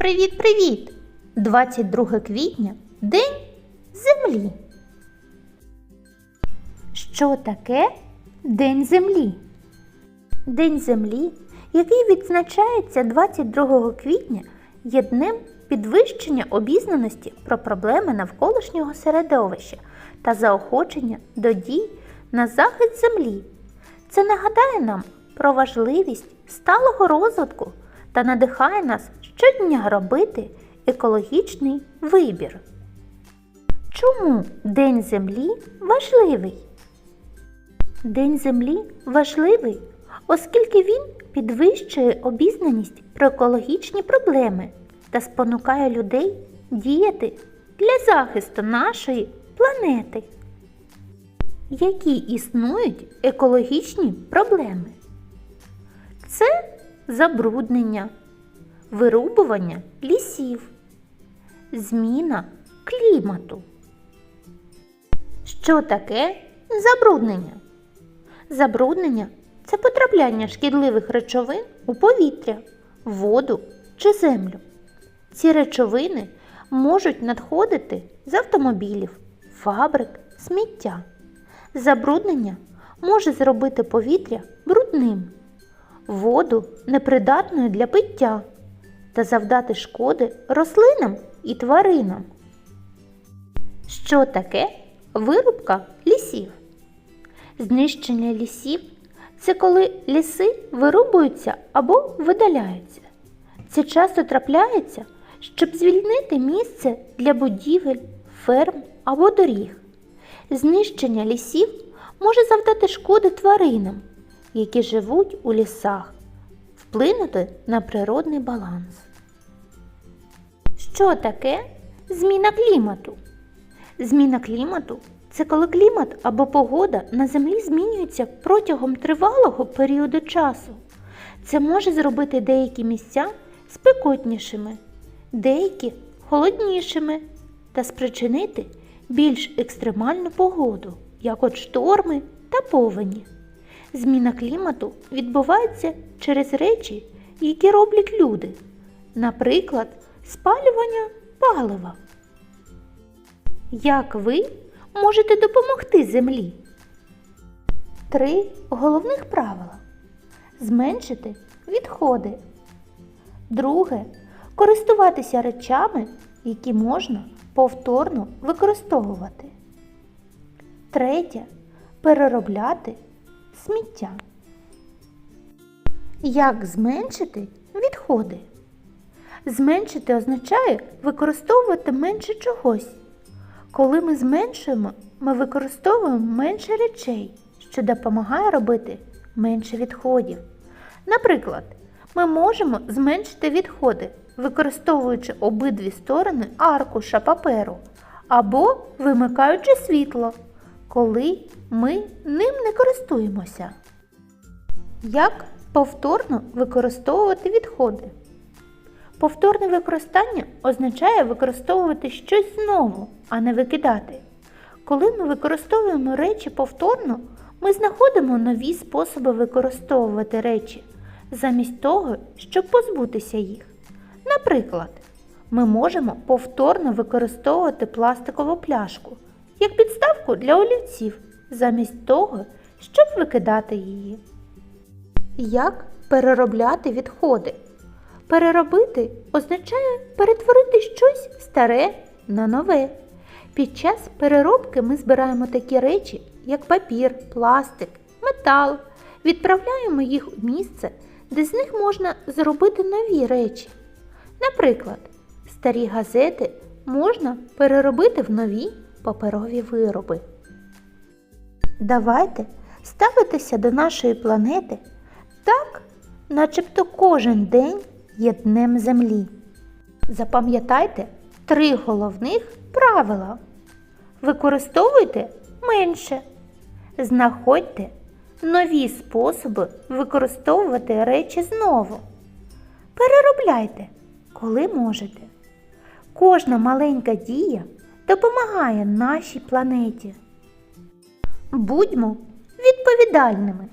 Привіт-привіт! 22 квітня День Землі. Що таке День Землі? День Землі, який відзначається 22 квітня, є днем підвищення обізнаності про проблеми навколишнього середовища та заохочення до дій на захист землі. Це нагадає нам про важливість сталого розвитку та надихає нас щодня робити екологічний вибір. Чому День Землі важливий? День Землі важливий, оскільки він підвищує обізнаність про екологічні проблеми та спонукає людей діяти для захисту нашої планети. Які існують екологічні проблеми? Це забруднення, вирубування лісів, зміна клімату. Що таке забруднення? Забруднення це потрапляння шкідливих речовин у повітря, воду чи землю. Ці речовини можуть надходити з автомобілів, фабрик, сміття. Забруднення може зробити повітря брудним, воду непридатною для пиття та завдати шкоди рослинам і тваринам. Що таке вирубка лісів? Знищення лісів це коли ліси вирубуються або видаляються. Це часто трапляється, щоб звільнити місце для будівель, ферм або доріг. Знищення лісів може завдати шкоди тваринам, які живуть у лісах, вплинути на природний баланс. Що таке зміна клімату? Зміна клімату це коли клімат або погода на землі змінюється протягом тривалого періоду часу. Це може зробити деякі місця спекотнішими, деякі холоднішими та спричинити більш екстремальну погоду, як от шторми та повені. Зміна клімату відбувається через речі, які роблять люди, наприклад, спалювання палива. Як ви можете допомогти землі? Три головних правила: зменшити відходи. Друге користуватися речами, які можна повторно використовувати. Третє переробляти сміття. Як зменшити відходи? Зменшити означає використовувати менше чогось. Коли ми зменшуємо, ми використовуємо менше речей, що допомагає робити менше відходів. Наприклад, ми можемо зменшити відходи, використовуючи обидві сторони аркуша паперу або вимикаючи світло, коли ми ним не користуємося. Як повторно використовувати відходи? Повторне використання означає використовувати щось знову, а не викидати. Коли ми використовуємо речі повторно, ми знаходимо нові способи використовувати речі, замість того, щоб позбутися їх. Наприклад, ми можемо повторно використовувати пластикову пляшку як підставку для олівців, замість того, щоб викидати її. Як переробляти відходи? Переробити означає перетворити щось старе на нове. Під час переробки ми збираємо такі речі, як папір, пластик, метал, відправляємо їх у місце, де з них можна зробити нові речі. Наприклад, старі газети можна переробити в нові паперові вироби. Давайте ставитися до нашої планети так, начебто кожен день є днем землі. Запам'ятайте три головних правила. Використовуйте менше. Знаходьте нові способи використовувати речі знову. Переробляйте, коли можете. Кожна маленька дія допомагає нашій планеті. Будьмо відповідальними.